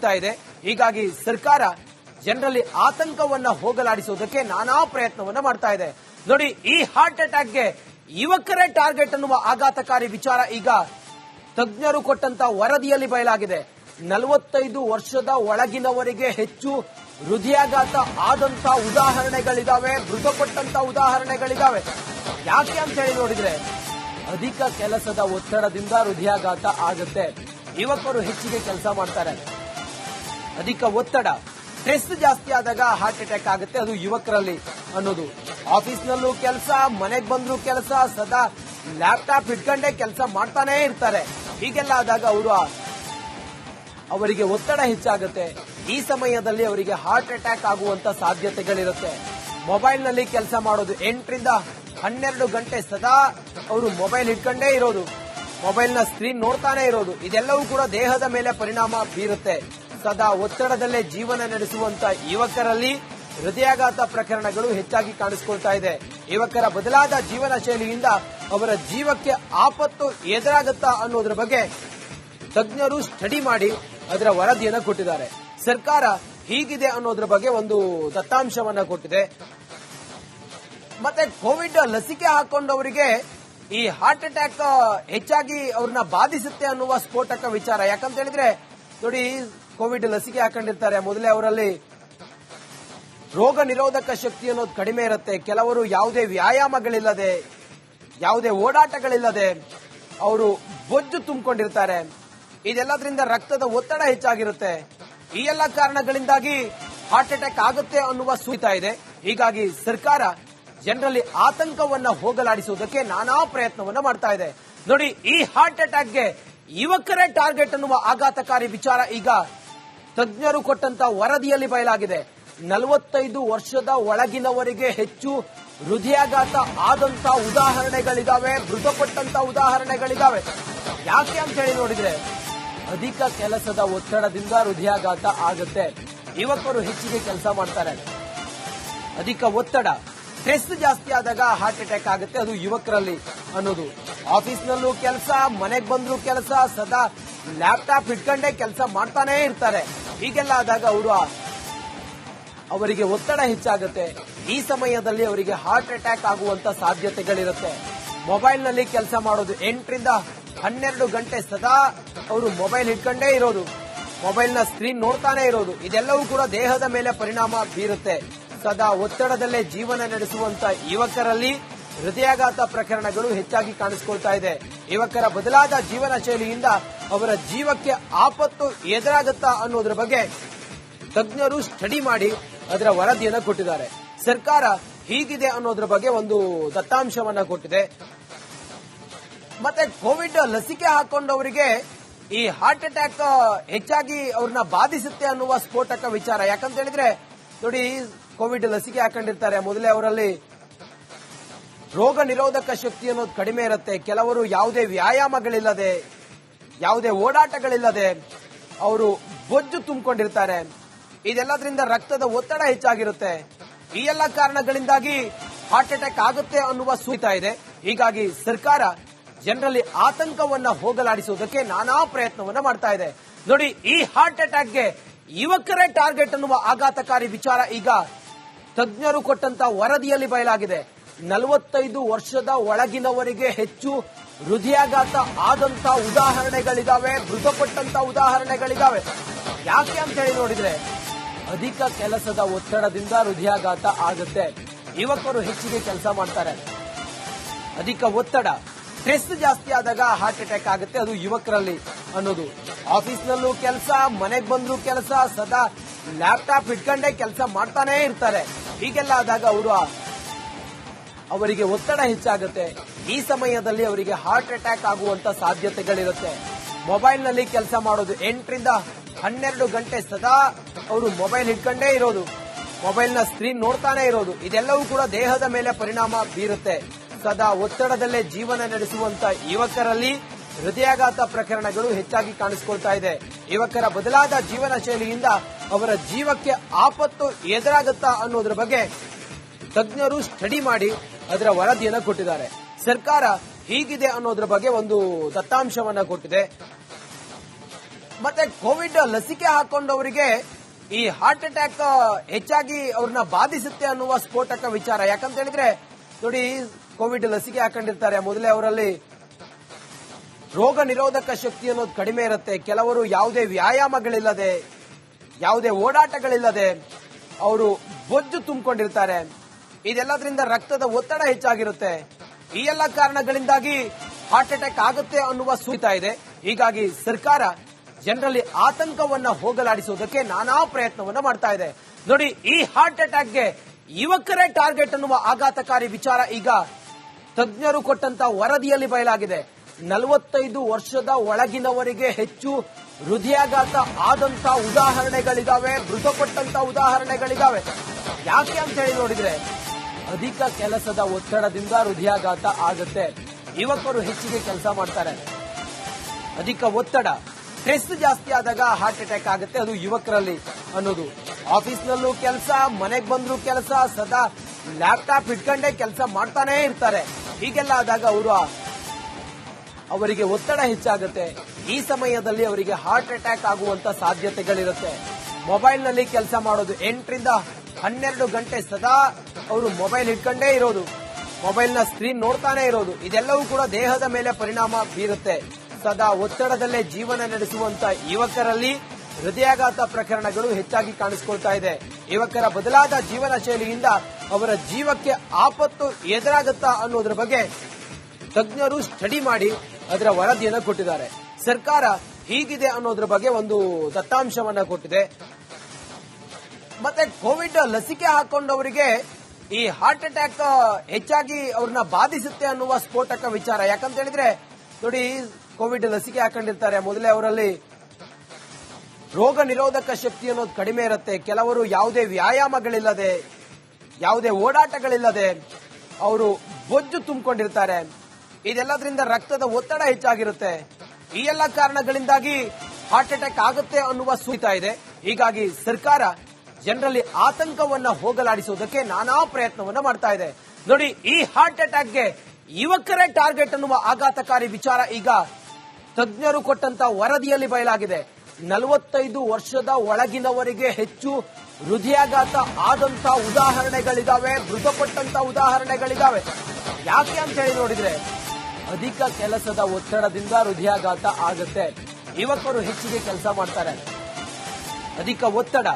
ಸುರಿತಾ ಇದೆ. ಹೀಗಾಗಿ ಸರ್ಕಾರ ಜನರಲ್ಲಿ ಆತಂಕವನ್ನ ಹೋಗಲಾಡಿಸುವುದಕ್ಕೆ ನಾನಾ ಪ್ರಯತ್ನವನ್ನ ಮಾಡ್ತಾ ಇದೆ. ನೋಡಿ, ಈ ಹಾರ್ಟ್ ಅಟ್ಯಾಕ್ಗೆ ಯುವಕರೇ ಟಾರ್ಗೆಟ್ ಅನ್ನುವ ಆಘಾತಕಾರಿ ವಿಚಾರ ಈಗ ತಜ್ಞರು ಕೊಟ್ಟಂತ ವರದಿಯಲ್ಲಿ ಬಯಲಾಗಿದೆ. ನಲವತ್ತೈದು ವರ್ಷದ ಒಳಗಿನವರಿಗೆ ಹೆಚ್ಚು ಹೃದಯಾಘಾತ ಆದಂತ ಉದಾಹರಣೆಗಳಿದಾವೆ, ಮೃತಪಟ್ಟಂತ ಉದಾಹರಣೆಗಳಿದಾವೆ. ಯಾಕೆ ಅಂತ ಹೇಳಿ ನೋಡಿದ್ರೆ, ಅಧಿಕ ಕೆಲಸದ ಒತ್ತಡದಿಂದ ಹೃದಯಾಘಾತ ಆಗುತ್ತೆ. ಯುವಕರು ಹೆಚ್ಚಿಗೆ ಕೆಲಸ ಮಾಡ್ತಾರೆ. ಅಧಿಕ ಒತ್ತಡ, ಸ್ಟ್ರೆಸ್ ಜಾಸ್ತಿ ಆದಾಗ ಹಾರ್ಟ್ ಅಟ್ಯಾಕ್ ಆಗುತ್ತೆ. ಅದು ಯುವಕರಲ್ಲಿ ಅನ್ನೋದು. ಆಫೀಸ್ನಲ್ಲೂ ಕೆಲಸ, ಮನೆಗೆ ಬಂದ್ರು ಕೆಲಸ, ಸದಾ ಲ್ಯಾಪ್ಟಾಪ್ ಇಟ್ಕೊಂಡೇ ಕೆಲಸ ಮಾಡ್ತಾನೇ ಇರ್ತಾರೆ. ಹೀಗೆಲ್ಲ ಆದಾಗ ಅವರು ಅವರಿಗೆ ಒತ್ತಡ ಹೆಚ್ಚಾಗುತ್ತೆ. ಈ ಸಮಯದಲ್ಲಿ ಅವರಿಗೆ ಹಾರ್ಟ್ ಅಟ್ಯಾಕ್ ಆಗುವಂತ ಸಾಧ್ಯತೆಗಳಿರುತ್ತೆ. ಮೊಬೈಲ್ನಲ್ಲಿ ಕೆಲಸ ಮಾಡೋದು ಎಂಟರಿಂದ ಹನ್ನೆರಡು ಗಂಟೆ ಸದಾ ಅವರು ಮೊಬೈಲ್ ಇಟ್ಕೊಂಡೇ ಇರೋದು. ಮೊಬೈಲ್ನ ಸ್ಕ್ರೀನ್ ನೋಡ್ತಾನೆ ಇರೋದು. ಇದೆಲ್ಲವೂ ಕೂಡ ದೇಹದ ಮೇಲೆ ಪರಿಣಾಮ ಬೀರುತ್ತೆ. ಸದಾ ಒತ್ತಡದಲ್ಲೇ ಜೀವನ ನಡೆಸುವಂತ ಯುವಕರಲ್ಲಿ ಹೃದಯಾಘಾತ ಪ್ರಕರಣಗಳು ಹೆಚ್ಚಾಗಿ ಕಾಣಿಸಿಕೊಳ್ತಾ ಇದೆ. ಯುವಕರ ಬದಲಾದ ಜೀವನ ಶೈಲಿಯಿಂದ ಅವರ ಜೀವಕ್ಕೆ ಆಪತ್ತು ಎದುರಾಗುತ್ತಾ ಅನ್ನೋದ್ರ ಬಗ್ಗೆ ತಜ್ಞರು ಸ್ಟಡಿ ಮಾಡಿ ಅದರ ವರದಿಯನ್ನು ಕೊಟ್ಟಿದ್ದಾರೆ. ಸರ್ಕಾರ ಹೀಗಿದೆ ಅನ್ನೋದ್ರ ಬಗ್ಗೆ ಒಂದು ದತ್ತಾಂಶವನ್ನ ಕೊಟ್ಟಿದೆ. ಮತ್ತೆ ಕೋವಿಡ್ ಲಸಿಕೆ ಹಾಕೊಂಡವರಿಗೆ ಈ ಹಾರ್ಟ್ ಅಟ್ಯಾಕ್ ಹೆಚ್ಚಾಗಿ ಅವ್ರನ್ನ ಬಾಧಿಸುತ್ತೆ ಅನ್ನುವ ಸ್ಫೋಟಕ ವಿಚಾರ. ಯಾಕಂತ ಹೇಳಿದ್ರೆ ನೋಡಿ ಕೋವಿಡ್ ಲಸಿಕೆ ಹಾಕೊಂಡಿರ್ತಾರೆ. ಮೊದಲೇ ಅವರಲ್ಲಿ ರೋಗ ನಿರೋಧಕ ಶಕ್ತಿ ಅನ್ನೋದು ಕಡಿಮೆ ಇರುತ್ತೆ. ಕೆಲವರು ಯಾವುದೇ ವ್ಯಾಯಾಮಗಳಿಲ್ಲದೆ, ಯಾವುದೇ ಓಡಾಟಗಳಿಲ್ಲದೆ ಅವರು ಬೊಜ್ಜು ತುಂಬಿಕೊಂಡಿರ್ತಾರೆ. ಇದೆಲ್ಲದರಿಂದ ರಕ್ತದ ಒತ್ತಡ ಹೆಚ್ಚಾಗಿರುತ್ತೆ. ಈ ಎಲ್ಲ ಕಾರಣಗಳಿಂದಾಗಿ ಹಾರ್ಟ್ ಅಟ್ಯಾಕ್ ಆಗುತ್ತೆ ಅನ್ನುವ ಸೂಚಿತ ಇದೆ. ಹೀಗಾಗಿ ಸರ್ಕಾರ ಜನರಲ್ಲಿ ಆತಂಕವನ್ನ ಹೋಗಲಾಡಿಸುವುದಕ್ಕೆ ನಾನಾ ಪ್ರಯತ್ನವನ್ನ ಮಾಡ್ತಾ ಇದೆ. ನೋಡಿ, ಈ ಹಾರ್ಟ್ ಅಟ್ಯಾಕ್ಗೆ ಯುವಕರೇ ಟಾರ್ಗೆಟ್ ಅನ್ನುವ ಆಘಾತಕಾರಿ ವಿಚಾರ ಈಗ ತಜ್ಞರು ಕೊಟ್ಟಂತ ವರದಿಯಲ್ಲಿ ಬಯಲಾಗಿದೆ. ನಲವತ್ತೈದು ವರ್ಷದ ಒಳಗಿನವರಿಗೆ ಹೆಚ್ಚು ಹೃದಯಾಘಾತ ಆದಂತ ಉದಾಹರಣೆಗಳಿದಾವೆ, ಮೃತಪಟ್ಟಂತ ಉದಾಹರಣೆಗಳಿದಾವೆ. ಯಾಕೆ ಅಂತ ಹೇಳಿ ನೋಡಿದ್ರೆ, ಅಧಿಕ ಕೆಲಸದ ಒತ್ತಡದಿಂದ ಹೃದಯಾಘಾತ ಆಗುತ್ತೆ. ಯುವಕರು ಹೆಚ್ಚಿಗೆ ಕೆಲಸ ಮಾಡ್ತಾರೆ. ಅಧಿಕ ಒತ್ತಡ, ಸ್ಟ್ರೆಸ್ ಜಾಸ್ತಿ ಆದಾಗ ಹಾರ್ಟ್ ಅಟ್ಯಾಕ್ ಆಗುತ್ತೆ. ಅದು ಯುವಕರಲ್ಲಿ ಅನ್ನೋದು. ಆಫೀಸ್ನಲ್ಲೂ ಕೆಲಸ, ಮನೆಗೆ ಬಂದ್ರು ಕೆಲಸ, ಸದಾ ಲ್ಯಾಪ್ಟಾಪ್ ಇಟ್ಕೊಂಡೇ ಕೆಲಸ ಮಾಡ್ತಾನೇ ಇರ್ತಾರೆ. ಹೀಗೆಲ್ಲ ಆದಾಗ ಅವರು ಅವರಿಗೆ ಒತ್ತಡ ಹೆಚ್ಚಾಗುತ್ತೆ. ಈ ಸಮಯದಲ್ಲಿ ಅವರಿಗೆ ಹಾರ್ಟ್ ಅಟ್ಯಾಕ್ ಆಗುವಂತ ಸಾಧ್ಯತೆಗಳಿರುತ್ತೆ. ಮೊಬೈಲ್ನಲ್ಲಿ ಕೆಲಸ ಮಾಡೋದು ಎಂಟರಿಂದ ಹನ್ನೆರಡು ಗಂಟೆ ಸದಾ ಅವರು ಮೊಬೈಲ್ ಇಟ್ಕೊಂಡೇ ಇರೋದು. ಮೊಬೈಲ್ನ ಸ್ಕ್ರೀನ್ ನೋಡ್ತಾನೆ ಇರೋದು. ಇದೆಲ್ಲವೂ ಕೂಡ ದೇಹದ ಮೇಲೆ ಪರಿಣಾಮ ಬೀರುತ್ತೆ. ಸದಾ ಒತ್ತಡದಲ್ಲೇ ಜೀವನ ನಡೆಸುವಂತ ಯುವಕರಲ್ಲಿ ಹೃದಯಾಘಾತ ಪ್ರಕರಣಗಳು ಹೆಚ್ಚಾಗಿ ಕಾಣಿಸಿಕೊಳ್ತಾ ಇದೆ. ಯುವಕರ ಬದಲಾದ ಜೀವನ ಶೈಲಿಯಿಂದ ಅವರ ಜೀವಕ್ಕೆ ಆಪತ್ತು ಎದುರಾಗುತ್ತಾ ಅನ್ನೋದ್ರ ಬಗ್ಗೆ ತಜ್ಞರು ಸ್ಟಡಿ ಮಾಡಿ ಅದರ ವರದಿಯನ್ನು ಕೊಟ್ಟಿದ್ದಾರೆ. ಸರ್ಕಾರ ಹೀಗಿದೆ ಅನ್ನೋದ್ರ ಬಗ್ಗೆ ಒಂದು ದತ್ತಾಂಶವನ್ನ ಕೊಟ್ಟಿದೆ. ಮತ್ತೆ ಕೋವಿಡ್ ಲಸಿಕೆ ಹಾಕೊಂಡವರಿಗೆ ಈ ಹಾರ್ಟ್ ಅಟ್ಯಾಕ್ ಹೆಚ್ಚಾಗಿ ಅವ್ರನ್ನ ಬಾಧಿಸುತ್ತೆ ಅನ್ನುವ ಸ್ಫೋಟಕ ವಿಚಾರ. ಯಾಕಂತ ಹೇಳಿದ್ರೆ, ನೋಡಿ, ಕೋವಿಡ್ ಲಸಿಕೆ ಹಾಕೊಂಡಿರ್ತಾರೆ. ಮೊದಲೇ ಅವರಲ್ಲಿ ರೋಗ ನಿರೋಧಕ ಶಕ್ತಿ ಅನ್ನೋದು ಕಡಿಮೆ ಇರುತ್ತೆ. ಕೆಲವರು ಯಾವುದೇ ವ್ಯಾಯಾಮಗಳಿಲ್ಲದೆ ಯಾವುದೇ ಓಡಾಟಗಳಿಲ್ಲದೆ ಅವರು ಬೊಜ್ಜು ತುಂಬಿಕೊಂಡಿರ್ತಾರೆ. ಇದೆಲ್ಲದರಿಂದ ರಕ್ತದ ಒತ್ತಡ ಹೆಚ್ಚಾಗಿರುತ್ತೆ. ಈ ಎಲ್ಲ ಕಾರಣಗಳಿಂದಾಗಿ ಹಾರ್ಟ್ ಅಟ್ಯಾಕ್ ಆಗುತ್ತೆ ಅನ್ನುವ ಸೂಚಿತ ಇದೆ. ಹೀಗಾಗಿ ಸರ್ಕಾರ ಜನರಲ್ಲಿ ಆತಂಕವನ್ನ ಹೋಗಲಾಡಿಸುವುದಕ್ಕೆ ನಾನಾ ಪ್ರಯತ್ನವನ್ನ ಮಾಡ್ತಾ ಇದೆ. ನೋಡಿ, ಈ ಹಾರ್ಟ್ ಅಟ್ಯಾಕ್ಗೆ ಯುವಕರೇ ಟಾರ್ಗೆಟ್ ಅನ್ನುವ ಆಘಾತಕಾರಿ ವಿಚಾರ ಈಗ ತಜ್ಞರು ಕೊಟ್ಟಂತ ವರದಿಯಲ್ಲಿ ಬಯಲಾಗಿದೆ. ನಲವತ್ತೈದು ವರ್ಷದ ಒಳಗಿನವರಿಗೆ ಹೆಚ್ಚು ಹೃದಯಾಘಾತ ಆದಂತ ಉದಾಹರಣೆಗಳಿದಾವೆ, ಮೃತಪಟ್ಟಂತ ಉದಾಹರಣೆಗಳಿದಾವೆ. ಯಾಕೆ ಅಂತ ಹೇಳಿ ನೋಡಿದ್ರೆ, ಅಧಿಕ ಕೆಲಸದ ಒತ್ತಡದಿಂದ ಹೃದಯಾಘಾತ ಆಗುತ್ತೆ. ಯುವಕರು ಹೆಚ್ಚಿಗೆ ಕೆಲಸ ಮಾಡ್ತಾರೆ. ಅಧಿಕ ಒತ್ತಡ, ಸ್ಟ್ರೆಸ್ ಜಾಸ್ತಿ ಆದಾಗ ಹಾರ್ಟ್ ಅಟ್ಯಾಕ್ ಆಗುತ್ತೆ. ಅದು ಯುವಕರಲ್ಲಿ ಅನ್ನೋದು. ಆಫೀಸ್ನಲ್ಲೂ ಕೆಲಸ, ಮನೆಗೆ ಬಂದ್ರು ಕೆಲಸ, ಸದಾ ಲ್ಯಾಪ್ಟಾಪ್ ಇಟ್ಕೊಂಡೇ ಕೆಲಸ ಮಾಡ್ತಾನೇ ಇರ್ತಾರೆ. ಹೀಗೆಲ್ಲ ಆದಾಗ ಅವರು ಅವರಿಗೆ ಒತ್ತಡ ಹೆಚ್ಚಾಗುತ್ತೆ. ಈ ಸಮಯದಲ್ಲಿ ಅವರಿಗೆ ಹಾರ್ಟ್ ಅಟ್ಯಾಕ್ ಆಗುವಂತ ಸಾಧ್ಯತೆಗಳಿರುತ್ತೆ. ಮೊಬೈಲ್ನಲ್ಲಿ ಕೆಲಸ ಮಾಡೋದು ಎಂಟರಿಂದ ಹನ್ನೆರಡು ಗಂಟೆ ಸದಾ ಅವರು ಮೊಬೈಲ್ ಹಿಡ್ಕೊಂಡೇ ಇರೋದು. ಮೊಬೈಲ್ನ ಸ್ಕ್ರೀನ್ ನೋಡ್ತಾನೆ ಇರೋದು. ಇದೆಲ್ಲವೂ ಕೂಡ ದೇಹದ ಮೇಲೆ ಪರಿಣಾಮ ಬೀರುತ್ತೆ. ಸದಾ ಒತ್ತಡದಲ್ಲೇ ಜೀವನ ನಡೆಸುವಂತ ಯುವಕರಲ್ಲಿ ಹೃದಯಾಘಾತ ಪ್ರಕರಣಗಳು ಹೆಚ್ಚಾಗಿ ಕಾಣಿಸಿಕೊಳ್ತಾ ಇದೆ. ಯುವಕರ ಬದಲಾದ ಜೀವನ ಶೈಲಿಯಿಂದ ಅವರ ಜೀವಕ್ಕೆ ಆಪತ್ತು ಎದುರಾಗುತ್ತಾ ಅನ್ನೋದ್ರ ಬಗ್ಗೆ ತಜ್ಞರು ಸ್ಟಡಿ ಮಾಡಿ ಅದರ ವರದಿಯನ್ನು ಕೊಟ್ಟಿದ್ದಾರೆ. ಸರ್ಕಾರ ಹೀಗಿದೆ ಅನ್ನೋದ್ರ ಬಗ್ಗೆ ಒಂದು ದತ್ತಾಂಶವನ್ನ ಕೊಟ್ಟಿದೆ. ಮತ್ತೆ ಕೋವಿಡ್ ಲಸಿಕೆ ಹಾಕೊಂಡವರಿಗೆ ಈ ಹಾರ್ಟ್ ಅಟ್ಯಾಕ್ ಹೆಚ್ಚಾಗಿ ಅವ್ರನ್ನ ಬಾಧಿಸುತ್ತೆ ಅನ್ನುವ ಸ್ಫೋಟಕ ವಿಚಾರ. ಯಾಕಂತ ಹೇಳಿದ್ರೆ, ನೋಡಿ, ಕೋವಿಡ್ ಲಸಿಕೆ ಹಾಕೊಂಡಿರ್ತಾರೆ. ಮೊದಲೇ ಅವರಲ್ಲಿ ರೋಗ ನಿರೋಧಕ ಶಕ್ತಿ ಅನ್ನೋದು ಕಡಿಮೆ ಇರುತ್ತೆ. ಕೆಲವರು ಯಾವುದೇ ವ್ಯಾಯಾಮಗಳಿಲ್ಲದೆ, ಯಾವುದೇ ಓಡಾಟಗಳಿಲ್ಲದೆ ಅವರು ಬೊಜ್ಜು ತುಂಬಿಕೊಂಡಿರ್ತಾರೆ. ಇದೆಲ್ಲದರಿಂದ ರಕ್ತದ ಒತ್ತಡ ಹೆಚ್ಚಾಗಿರುತ್ತೆ. ಈ ಎಲ್ಲ ಕಾರಣಗಳಿಂದಾಗಿ ಹಾರ್ಟ್ ಅಟ್ಯಾಕ್ ಆಗುತ್ತೆ ಅನ್ನುವ ಸೂಚಿತ ಇದೆ. ಹೀಗಾಗಿ ಸರ್ಕಾರ ಜನರಲ್ಲಿ ಆತಂಕವನ್ನ ಹೋಗಲಾಡಿಸುವುದಕ್ಕೆ ನಾನಾ ಪ್ರಯತ್ನವನ್ನ ಮಾಡ್ತಾ ಇದೆ. ನೋಡಿ, ಈ ಹಾರ್ಟ್ ಅಟ್ಯಾಕ್ಗೆ ಯುವಕರೇ ಟಾರ್ಗೆಟ್ ಅನ್ನುವ ಆಘಾತಕಾರಿ ವಿಚಾರ ಈಗ ತಜ್ಞರು ಕೊಟ್ಟಂತ ವರದಿಯಲ್ಲಿ ಬಯಲಾಗಿದೆ. ನಲವತ್ತೈದು ವರ್ಷದ ಒಳಗಿನವರಿಗೆ ಹೆಚ್ಚು ಹೃದಯಾಘಾತ ಆದಂತ ಉದಾಹರಣೆಗಳಿದಾವೆ, ಮೃತಪಟ್ಟಂತ ಉದಾಹರಣೆಗಳಿದಾವೆ. ಯಾಕೆ ಅಂತ ಹೇಳಿ ನೋಡಿದ್ರೆ ಅಧಿಕ ಕೆಲಸದ ಒತ್ತಡದಿಂದ ಹೃದಯಾಘಾತ ಆಗುತ್ತೆ. ಯುವಕರು ಹೆಚ್ಚಿಗೆ ಕೆಲಸ ಮಾಡ್ತಾರೆ. ಅಧಿಕ ಒತ್ತಡ, ಸ್ಟ್ರೆಸ್ ಜಾಸ್ತಿ ಆದಾಗ ಹಾರ್ಟ್ ಅಟ್ಯಾಕ್ ಆಗುತ್ತೆ ಅದು ಯುವಕರಲ್ಲಿ ಅನ್ನೋದು. ಆಫೀಸ್ನಲ್ಲೂ ಕೆಲಸ, ಮನೆಗೆ ಬಂದ್ರು ಕೆಲಸ, ಸದಾ ಲ್ಯಾಪ್ಟಾಪ್ ಇಟ್ಕೊಂಡೇ ಕೆಲಸ ಮಾಡ್ತಾನೇ ಇರ್ತಾರೆ. ಹೀಗೆಲ್ಲ ಆದಾಗ ಅವರು ಅವರಿಗೆ ಒತ್ತಡ ಹೆಚ್ಚಾಗುತ್ತೆ. ಈ ಸಮಯದಲ್ಲಿ ಅವರಿಗೆ ಹಾರ್ಟ್ ಅಟ್ಯಾಕ್ ಆಗುವಂತ ಸಾಧ್ಯತೆಗಳಿರುತ್ತೆ. ಮೊಬೈಲ್ನಲ್ಲಿ ಕೆಲಸ ಮಾಡೋದು ಎಂಟರಿಂದ ಹನ್ನೆರಡು ಗಂಟೆ ಸದಾ ಅವರು ಮೊಬೈಲ್ ಇಟ್ಕೊಂಡೇ ಇರೋದು. ಮೊಬೈಲ್ನ ಸ್ಕ್ರೀನ್ ನೋಡ್ತಾನೆ ಇರೋದು. ಇದೆಲ್ಲವೂ ಕೂಡ ದೇಹದ ಮೇಲೆ ಪರಿಣಾಮ ಬೀರುತ್ತೆ. ಸದಾ ಒತ್ತಡದಲ್ಲೇ ಜೀವನ ನಡೆಸುವಂತ ಯುವಕರಲ್ಲಿ ಹೃದಯಾಘಾತ ಪ್ರಕರಣಗಳು ಹೆಚ್ಚಾಗಿ ಕಾಣಿಸಿಕೊಳ್ತಾ ಇದೆ. ಯುವಕರ ಬದಲಾದ ಜೀವನ ಶೈಲಿಯಿಂದ ಅವರ ಜೀವಕ್ಕೆ ಆಪತ್ತು ಎದುರಾಗುತ್ತಾ ಅನ್ನೋದ್ರ ಬಗ್ಗೆ ತಜ್ಞರು ಸ್ಟಡಿ ಮಾಡಿ ಅದರ ವರದಿಯನ್ನು ಕೊಟ್ಟಿದ್ದಾರೆ. ಸರ್ಕಾರ ಹೀಗಿದೆ ಅನ್ನೋದ್ರ ಬಗ್ಗೆ ಒಂದು ದತ್ತಾಂಶವನ್ನ ಕೊಟ್ಟಿದೆ. ಮತ್ತೆ ಕೋವಿಡ್ ಲಸಿಕೆ ಹಾಕೊಂಡವರಿಗೆ ಈ ಹಾರ್ಟ್ ಅಟ್ಯಾಕ್ ಹೆಚ್ಚಾಗಿ ಅವ್ರನ್ನ ಬಾಧಿಸುತ್ತೆ ಅನ್ನುವ ಸ್ಫೋಟಕ ವಿಚಾರ. ಯಾಕಂತ ಹೇಳಿದ್ರೆ, ನೋಡಿ, ಕೋವಿಡ್ ಲಸಿಕೆ ಹಾಕೊಂಡಿರ್ತಾರೆ. ಮೊದಲೇ ಅವರಲ್ಲಿ ರೋಗ ನಿರೋಧಕ ಶಕ್ತಿ ಅನ್ನೋದು ಕಡಿಮೆ ಇರುತ್ತೆ. ಕೆಲವರು ಯಾವುದೇ ವ್ಯಾಯಾಮಗಳಿಲ್ಲದೆ, ಯಾವುದೇ ಓಡಾಟಗಳಿಲ್ಲದೆ ಅವರು ಬೊಜ್ಜು ತುಂಬಿಕೊಂಡಿರ್ತಾರೆ. ಇದೆಲ್ಲದರಿಂದ ರಕ್ತದ ಒತ್ತಡ ಹೆಚ್ಚಾಗಿರುತ್ತೆ. ಈ ಎಲ್ಲ ಕಾರಣಗಳಿಂದಾಗಿ ಹಾರ್ಟ್ ಅಟ್ಯಾಕ್ ಆಗುತ್ತೆ ಅನ್ನುವ ಸೂಚಿತ ಇದೆ. ಹೀಗಾಗಿ ಸರ್ಕಾರ ಜನರಲ್ಲಿ ಆತಂಕವನ್ನ ಹೋಗಲಾಡಿಸುವುದಕ್ಕೆ ನಾನಾ ಪ್ರಯತ್ನವನ್ನ ಮಾಡ್ತಾ ಇದೆ. ನೋಡಿ, ಈ ಹಾರ್ಟ್ ಅಟ್ಯಾಕ್ಗೆ ಯುವಕರೇ ಟಾರ್ಗೆಟ್ ಅನ್ನುವ ಆಘಾತಕಾರಿ ವಿಚಾರ ಈಗ ತಜ್ಞರು ಕೊಟ್ಟಂತ ವರದಿಯಲ್ಲಿ ಬಯಲಾಗಿದೆ. ನಲವತ್ತೈದು ವರ್ಷದ ಒಳಗಿನವರಿಗೆ ಹೆಚ್ಚು ಹೃದಯಾಘಾತ ಆದಂತ ಉದಾಹರಣೆಗಳಿದಾವೆ, ಮೃತಪಟ್ಟಂತ ಉದಾಹರಣೆಗಳಿದಾವೆ. ಯಾಕೆ ಅಂತ ಹೇಳಿ ನೋಡಿದ್ರೆ, ಅಧಿಕ ಕೆಲಸದ ಒತ್ತಡದಿಂದ ಹೃದಯಾಘಾತ ಆಗುತ್ತೆ. ಯುವಕರು ಹೆಚ್ಚಿಗೆ ಕೆಲಸ ಮಾಡ್ತಾರೆ. ಅಧಿಕ ಒತ್ತಡ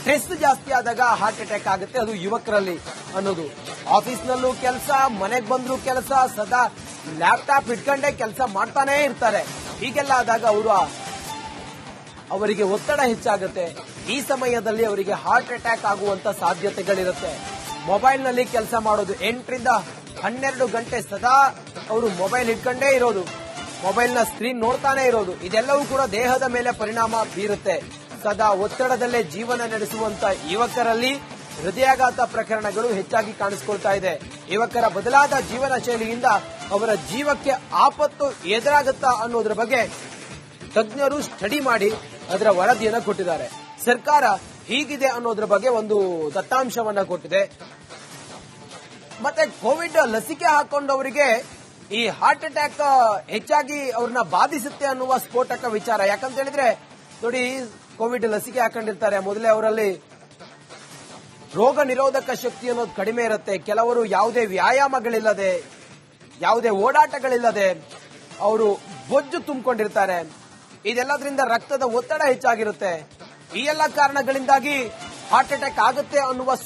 ಸ್ಟ್ರೆಸ್ ಜಾಸ್ತಿ ಆದಾಗ ಹಾರ್ಟ್ ಅಟ್ಯಾಕ್ ಆಗುತ್ತೆ. ಅದು ಯುವಕರಲ್ಲಿ ಅನ್ನೋದು. ಆಫೀಸ್ನಲ್ಲೂ ಕೆಲಸ, ಮನೆಗೆ ಬಂದ್ರು ಕೆಲಸ, ಸದಾ ಲ್ಯಾಪ್ಟಾಪ್ ಇಟ್ಕೊಂಡೇ ಕೆಲಸ ಮಾಡ್ತಾನೇ ಇರ್ತಾರೆ. ಹೀಗೆಲ್ಲ ಆದಾಗ ಅವರು ಅವರಿಗೆ ಒತ್ತಡ ಹೆಚ್ಚಾಗುತ್ತೆ. ಈ ಸಮಯದಲ್ಲಿ ಅವರಿಗೆ ಹಾರ್ಟ್ ಅಟ್ಯಾಕ್ ಆಗುವಂತ ಸಾಧ್ಯತೆಗಳಿರುತ್ತೆ. ಮೊಬೈಲ್ನಲ್ಲಿ ಕೆಲಸ ಮಾಡೋದು ಎಂಟರಿಂದ ಹನ್ನೆರಡು ಗಂಟೆ ಸದಾ ಅವರು ಮೊಬೈಲ್ ಇಟ್ಕೊಂಡೇ ಇರೋದು. ಮೊಬೈಲ್ನ ಸ್ಕ್ರೀನ್ ನೋಡ್ತಾನೆ ಇರೋದು. ಇದೆಲ್ಲವೂ ಕೂಡ ದೇಹದ ಮೇಲೆ ಪರಿಣಾಮ ಬೀರುತ್ತೆ. ಸದಾ ಒತ್ತಡದಲ್ಲೇ ಜೀವನ ನಡೆಸುವಂತ ಯುವಕರಲ್ಲಿ ಹೃದಯಾಘಾತ ಪ್ರಕರಣಗಳು ಹೆಚ್ಚಾಗಿ ಕಾಣಿಸಿಕೊಳ್ತಾ ಇದೆ. ಯುವಕರ ಬದಲಾದ ಜೀವನ ಶೈಲಿಯಿಂದ ಅವರ ಜೀವಕ್ಕೆ ಆಪತ್ತು ಎದುರಾಗುತ್ತಾ ಅನ್ನೋದ್ರ ಬಗ್ಗೆ ತಜ್ಞರು ಸ್ಟಡಿ ಮಾಡಿ ಅದರ ವರದಿಯನ್ನು ಕೊಟ್ಟಿದ್ದಾರೆ. ಸರ್ಕಾರ ಹೀಗಿದೆ ಅನ್ನೋದ್ರ ಬಗ್ಗೆ ಒಂದು ದತ್ತಾಂಶವನ್ನ ಕೊಟ್ಟಿದೆ. ಮತ್ತೆ ಕೋವಿಡ್ ಲಸಿಕೆ ಹಾಕೊಂಡವರಿಗೆ ಈ ಹಾರ್ಟ್ ಅಟ್ಯಾಕ್ ಹೆಚ್ಚಾಗಿ ಅವ್ರನ್ನ ಬಾಧಿಸುತ್ತೆ ಅನ್ನುವ ಸ್ಫೋಟಕ ವಿಚಾರ. ಯಾಕಂತ ಹೇಳಿದ್ರೆ ನೋಡಿ ಕೋವಿಡ್ ಲಸಿಕೆ ಹಾಕೊಂಡಿರ್ತಾರೆ. ಮೊದಲೇ ಅವರಲ್ಲಿ ರೋಗ ನಿರೋಧಕ ಶಕ್ತಿ ಅನ್ನೋದು ಕಡಿಮೆ ಇರುತ್ತೆ. ಕೆಲವರು ಯಾವುದೇ ವ್ಯಾಯಾಮಗಳಿಲ್ಲದೆ, ಯಾವುದೇ ಓಡಾಟಗಳಿಲ್ಲದೆ ಅವರು ಬೊಜ್ಜು ತುಂಬಿಕೊಂಡಿರ್ತಾರೆ. ಇದೆಲ್ಲದರಿಂದ ರಕ್ತದ ಒತ್ತಡ ಹೆಚ್ಚಾಗಿರುತ್ತೆ. ಈ ಎಲ್ಲ ಕಾರಣಗಳಿಂದಾಗಿ ಹಾರ್ಟ್ ಅಟ್ಯಾಕ್ ಆಗುತ್ತೆ ಅನ್ನುವ